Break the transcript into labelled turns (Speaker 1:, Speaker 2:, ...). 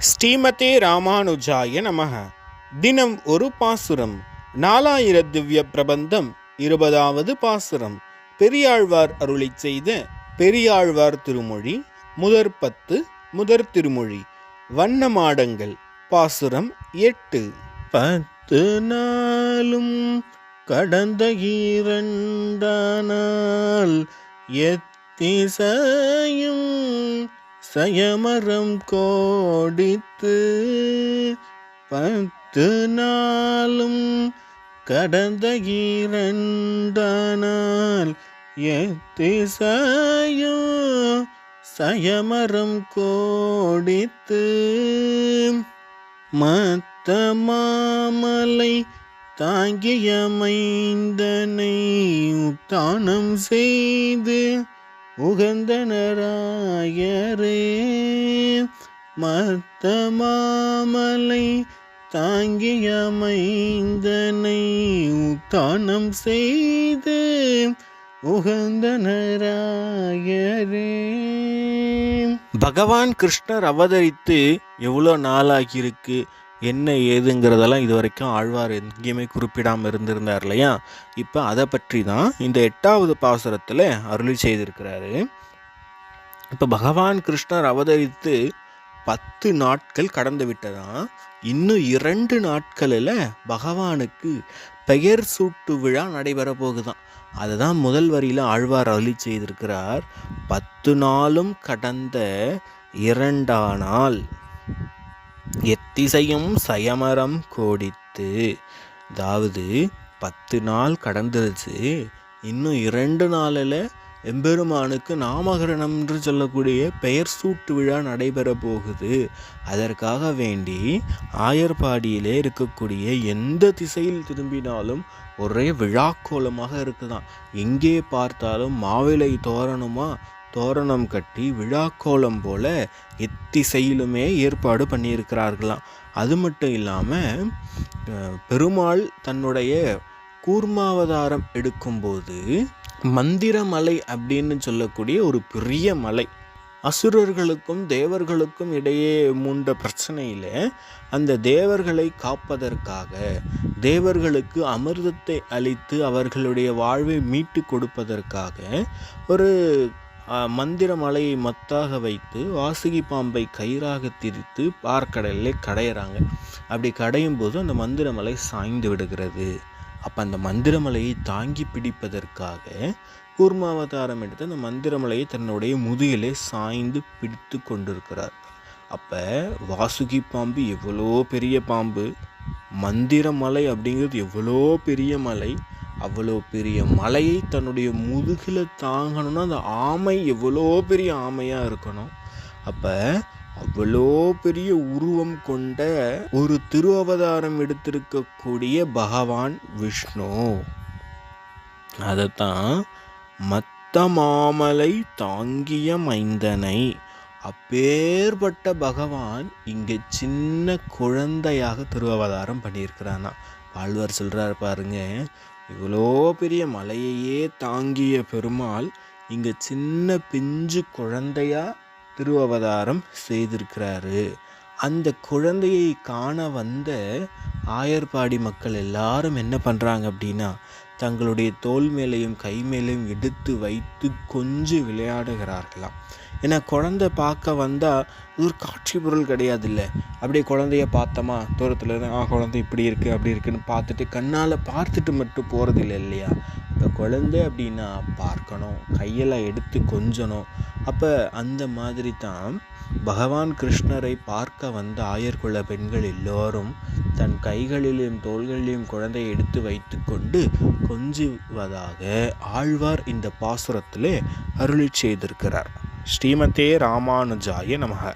Speaker 1: ஸ்ரீமதே ராமானுஜாய நமக. தினம் ஒரு பாசுரம். நாலாயிர திவ்ய பிரபந்தம் இருபதாவது பாசுரம். பெரியாழ்வார் அருளை செய்த பெரியாழ்வார் திருமொழி முதற் பத்து முதற் திருமொழி. வண்ணமாடங்கள் பாசுரம் எட்டு. பத்து நாளும் கடந்த ஈரண்டானால் எத்திசையும் சயமரம் கோடித்து பத்து நாளும் கடந்த ஈரண்டானால் எத்திசையும் சயமரம் கோடித்து மத்த மாமலை தாங்கியமைந்தனை உத்தானம் செய்து உகந்தனராயரே மத்த மாமலை தாங்கிய மைந்தனை உத்தானம் செய்து உகந்தனராயரே பகவான் கிருஷ்ணர் அவதரித்து எவ்வளோ நாளாகியிருக்கு? என்ன ஏதுங்கிறதெல்லாம் இது வரைக்கும் ஆழ்வார் எங்கேயுமே குறிப்பிடாமல் இருந்திருந்தார் இல்லையா? இப்போ அதை பற்றி தான் இந்த எட்டாவது பாசுரத்தில் அருளி செய்திருக்கிறாரு. இப்போ பகவான் கிருஷ்ணர் அவதரித்து பத்து நாட்கள் கடந்து விட்டதாம் இன்னும் இரண்டு நாட்களில் பகவானுக்கு பெயர் சூட்டு விழா நடைபெற போகுதான். அதுதான் முதல் வரியில் ஆழ்வார் அருளி செய்திருக்கிறார். பத்து நாளும் கடந்த இரண்டா நாள். எத்திசையும் சயமரம் கோடித்து. அதாவது பத்து நாள் கடந்துருச்சு. இன்னும் இரண்டு நாளில் எம்பெருமானுக்கு நாமகரணம் என்று சொல்லக்கூடிய பெயர் சூட்டு விழா நடைபெற போகுது. அதற்காக வேண்டி ஆயர்பாடியிலே இருக்கக்கூடிய எந்த திசையில் திரும்பினாலும் ஒரே விழாக்கோலமாக இருக்குதான். எங்கே பார்த்தாலும் மாவிலை தோரணுமா தோரணம் கட்டி விழாக்கோலம் போல எத்திசையிலுமே ஏற்பாடு பண்ணியிருக்கிறார்களாம். அது மட்டும் இல்லாமல் பெருமாள் தன்னுடைய கூர்மாவதாரம் எடுக்கும்போது மந்திரமலை அப்படின்னு சொல்லக்கூடிய ஒரு பெரிய மலை. அசுரர்களுக்கும் தேவர்களுக்கும் இடையே மூண்ட பிரச்சனையில் அந்த தேவர்களை காப்பதற்காக தேவர்களுக்கு அமிர்தத்தை அளித்து அவர்களுடைய வாழ்வை மீட்டு கொடுப்பதற்காக ஒரு மந்திரமலை மத்தாக வைத்து வாசுகி பாம்பை கயிறாக திரித்து பார்க்கடலில் கடையிறாங்க. அப்படி கடையும் போது அந்த மந்திரமலை சாய்ந்து விடுகிறது. அப்போ அந்த மந்திரமலையை தாங்கி பிடிப்பதற்காக கூர்மாவதாரம் எடுத்து அந்த மந்திரமலையை தன்னுடைய முதுகிலே சாய்ந்து பிடித்து கொண்டிருக்கிறார். அப்போ வாசுகி பாம்பு எவ்வளோ பெரிய பாம்பு? மந்திரமலை அப்படிங்கிறது எவ்வளோ பெரிய மலை? அவ்வளோ பெரிய மலையை தன்னுடைய முதுகில் தாங்கணும்னா அந்த ஆமை எவ்வளோ பெரிய ஆமையாக இருக்கணும். அப்போ அவ்வளோ பெரிய உருவம் கொண்ட ஒரு திரு அவதாரம் எடுத்திருக்கக்கூடிய பகவான் விஷ்ணு. அதைத்தான் மத்த மாமலை தாங்கிய மைந்தனை. அப்பேற்பட்ட பகவான் இங்கே சின்ன குழந்தையாக திருவவதாரம் பண்ணியிருக்கிறானா வாழ்வார் சொல்கிறார் பாருங்க இவ்வளோ பெரிய மலையையே தாங்கிய பெருமாள் இங்கே சின்ன பிஞ்சு குழந்தையா திருவவதாரம் செய்திருக்கிறாரு. அந்த குழந்தையை காண வந்த ஆயர்பாடி மக்கள் எல்லாரும் என்ன பண்ணுறாங்க அப்படின்னா தங்களுடைய தோல் மேலையும் கை மேலையும் எடுத்து வைத்து கொஞ்சம் விளையாடுகிறார்களாம். ஏன்னா குழந்தை பார்க்க வந்தால் இது ஒரு காட்சி பொருள் கிடையாது இல்லை அப்படியே குழந்தைய பார்த்தோமா? தூரத்தில் இருந்து ஆ குழந்தை இப்படி இருக்குது அப்படி இருக்குன்னு பார்த்துட்டு கண்ணால் பார்த்துட்டு மட்டும் போகிறது இல்லை இல்லையா? இப்போ குழந்தை அப்படின்னா பார்க்கணும் கையெல்லாம் எடுத்து கொஞ்சணும். அப்போ அந்த மாதிரி தான் பகவான் கிருஷ்ணரை பார்க்க வந்த ஆயர்குல பெண்கள் எல்லோரும் தன் கைகளிலும் தோள்களிலும் குழந்தையை எடுத்து வைத்து கொண்டு கொஞ்சுவதாக ஆழ்வார் இந்த பாசுரத்திலே அருளி செய்திருக்கிறார். ஸ்ரீமதே ராமானுஜாய நமக.